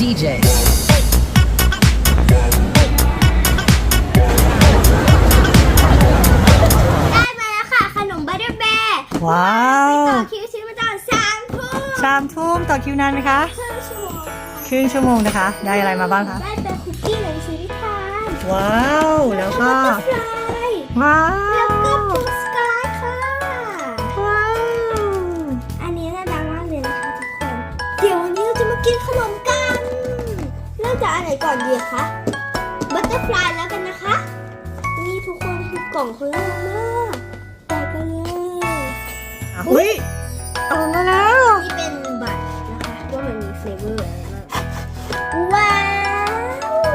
DJ. ได้มาแล้วค่ะขนมบัตเตอร์แบร์ว้าวต่อคิวซื้อมาตอนสามทุ่มสามทุ่มต่อคิวนานไหมคะ ครึ่งชั่วโมงค่ะครึ่งชั่วโมงนะคะ ได้อะไรมาบ้างคะ ได้เป็นคุกกี้หนังสือนิทานว้าว แล้วก็ ฟลายว้าแล้วก็วปูสกายค่ะ ว้าว อันนี้น่าดังมากเลยนะคะทุกคน เดี๋ยววันนี้เราจะมากินขนม ไหนก่อนดีคะบัตเตอร์ฟลายแล้วกันนะคะ นี่ทุกคนคือกล่องเขาเริ่มมากแตกกันเลยอุ้ยออกมาแล้ว นี่เป็นบัตรนะคะว่ามันมีเฟลเวอร์อะไรบ้างว้าว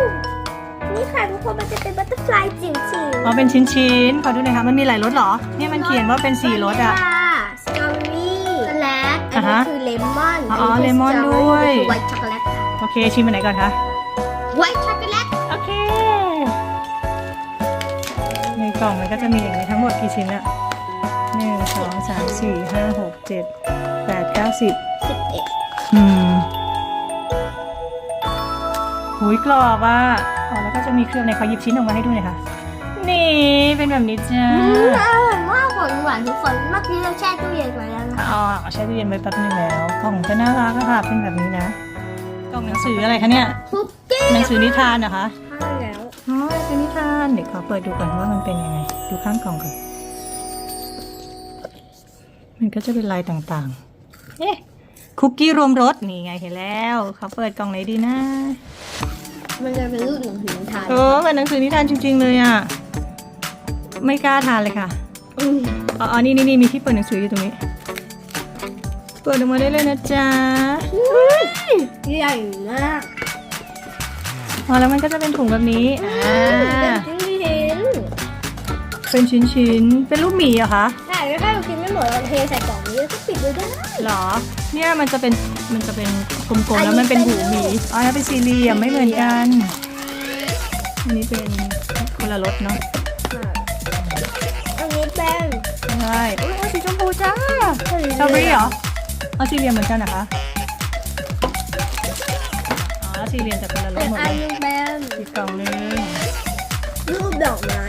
นี่ค่ะทุกคนมันจะเป็นบัตเตอร์ฟลายจิ๋วๆอ๋อเป็นชิ้นชิ้นๆขอดูหน่อยค่ะมันมีหลายรสเหรอ เนี่ยมันเขียนว่าเป็นสี่รสอะสตรอเบอรี่สแลกอัอ่านนี้ฮะคือเลมอนอ๋อเลมอนด้วยไวท์ช็อกโกแลตโอเคชิมอันไหนก่อนคะ กล่องมันก็จะมีอย่างนี้ทั้งหมดกี่ชิ้นอะหนึ่งสองสามสี่ห้าหกเจ็ดแปดเก้าสิบสิบเอ็ดอืมหุยกรอบอะอ๋อแล้วก็จะมีเครื่องในขอหยิบชิ้นออกมาให้ดูหน่อยค่ะ นี่เป็นแบบนี้จ้าอร่อยมากหวานหวานทุกคนเมื่อกี้เราแช่ตู้เย็นไว้แล้วนะอ๋อใช้ตู้เย็นไว้แป๊บนึงแล้วกล่องก็น่ารักอะค่ะเป็นแบบนี้นะกล่องหนังสืออะไรคะเนี่ยคุกกี้หนังสือนิทานนะคะ ใช่แล้วอ๋อหนังสือนิทาน เดี๋ยวขอเปิดดูก่อนว่ามันเป็นยังไง ดูข้างกล่องก่อน มันก็จะเป็นลายต่างๆ เอ๊ะ คุกกี้รวมรส นี่ไงเห็นแล้วเขาเปิดกล่องไหนดีนะมันจะเป็นรูปหนังสือนิทานโอ้เป็นหนังสือนิทานจริง ๆ เลยอะ ไม่กล้าทานเลยค่ะอืมอ๋ออ๋อ นี่นี่นี่มีที่เปิดหนังสืออยู่ตรงนี้ เปิดออกมาได้เลยนะจ๊ะใหญ่มาก อ๋อแล้วมันก็จะเป็นถุงแบบนี้อ่าเป็นชิ้นเห็นเป็นชิ้นๆเป็นรูปหมีเหรอคะใช่แล้วถ้าเรากินไม่หมดเราเทใส่กล่องนี้แล้วก็ปิดไว้ได้ หรอ เนี่ยมันจะเป็นมันจะเป็นกลมๆแล้วมันเป็นหูหมีอ๋อแล้วเป็นสี่เหลี่ยมไม่เหมือนกันอันนี้เป็นคนละรสเนาะอันนี้เป็นใช่อุ้ยสีชมพูจ้าสตรอเบอรี่เหรอเอาสี่เหลี่ยมเหมือนกันนะคะ อ๋อสี่เหลี่ยมแต่คนละรเป็สนหมดอัเลนยนึงเป็นอีกกล่องนึงรูปดอกไม้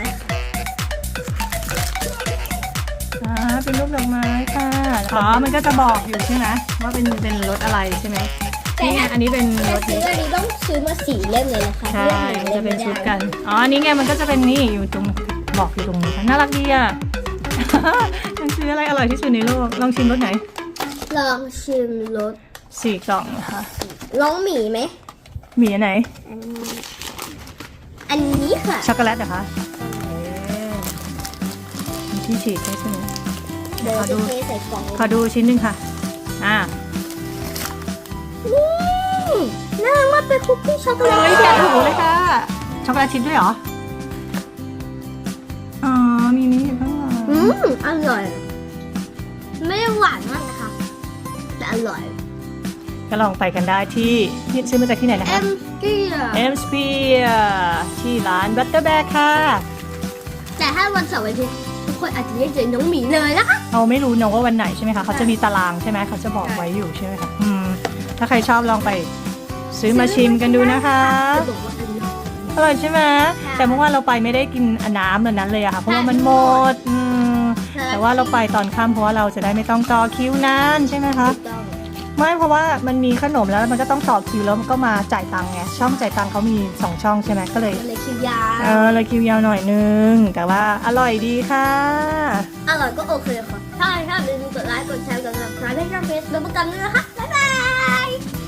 อ่าเป็นรูปดอกไม้ค่ะอ๋อมันก็จะบอกอยู่ใช่ไหมว่าเป็นเป็นรสอะไรใช่ไหมนี่ไงอันนี้เป็นรแต่สซื้อนี้อันนี้ต้องซื้อมาสี่เล่มเลยนะคะใช่ มันจะเป็นชุดกัน อ๋ออันนี้ไง มันก็จะเป็นนี่อยู่ตรงบอกอยู่ตรงนี้ค่ะน่ารักดีอะ มันคืออะไรอร่อยที่สุดในโลก ลองชิมรสไหน ลองชิมรสสี่กล่องนะคะลองหมี่ไหม หมีอันไหนอันนี้อันนี้ค่ะ ช็อกโกแลตเหรอคะเอ๊ะมีที่ฉีดใช่ไหม เดี๋ยวขอดูจะเทใส่กล่องขอดูชิ้นหนึ่งค่ะ อ่านี่น่ารักมากเป็นคุกกี้ช็อกโกแลตเฮ้ยแกะถูกเลยค่ะ ช็อกโกแลตชิพด้วยเหรอ อ๋อ มีนี้อยู่ข้างหลังอืมอร่อย ไม่ได้หวานมากนะคะ แต่อร่อย ก็ลองไปกันได้ที่ที่ซื้อมาจากที่ไหนนะเอ็คะมกี้อะเอ็มสเปียที่ร้านบัตเตอร์แบกค่ะ แต่ถ้าวันเสาร์อาทิตย์ทุกคนอาจจะได้เจอน้องหมีเลยนะคะเราไม่รู้เนอะว่าวันไหนใช่ไหมคะเขาจะมีตารางใช่ไหมเขาจะบอกไว้อยู่ใช่ไหมคะอืมถ้าใครชอบลองไปซื้อมาชิมกันดูนะคะจะบอกว่าอร่อยอร่อยใช่ไหมค่ะแต่เมื่อวานเราไปไม่ได้กินน้ำแบบนั้นเลยอะค่ะเพราะว่ามันหมดอืมแต่ว่าเราไปตอนค่ำเพราะว่าเราจะได้ไม่ต้องต่อคิวนานใช่ไหมคะถูกต้อง ไม่เพราะว่ามันมีขนมแล้วมันก็ต้องต่อคิวแล้วมันก็มาจ่ายตังค์ไงช่องจ่ายตังค์เขามีสองช่องใช่ไหมก็เลยมันเลยคิวยาวเออเลยคิวยาวหน่อยนึง แต่ว่าอร่อยดีค่ะ อร่อยก็โอเคค่ะ ถ้าใครชอบอย่าลืมกดไลค์ กดแชร์ กด subscribe ให้ช่องเฟซบุ๊กกันด้วยนะคะ บ๊ายบาย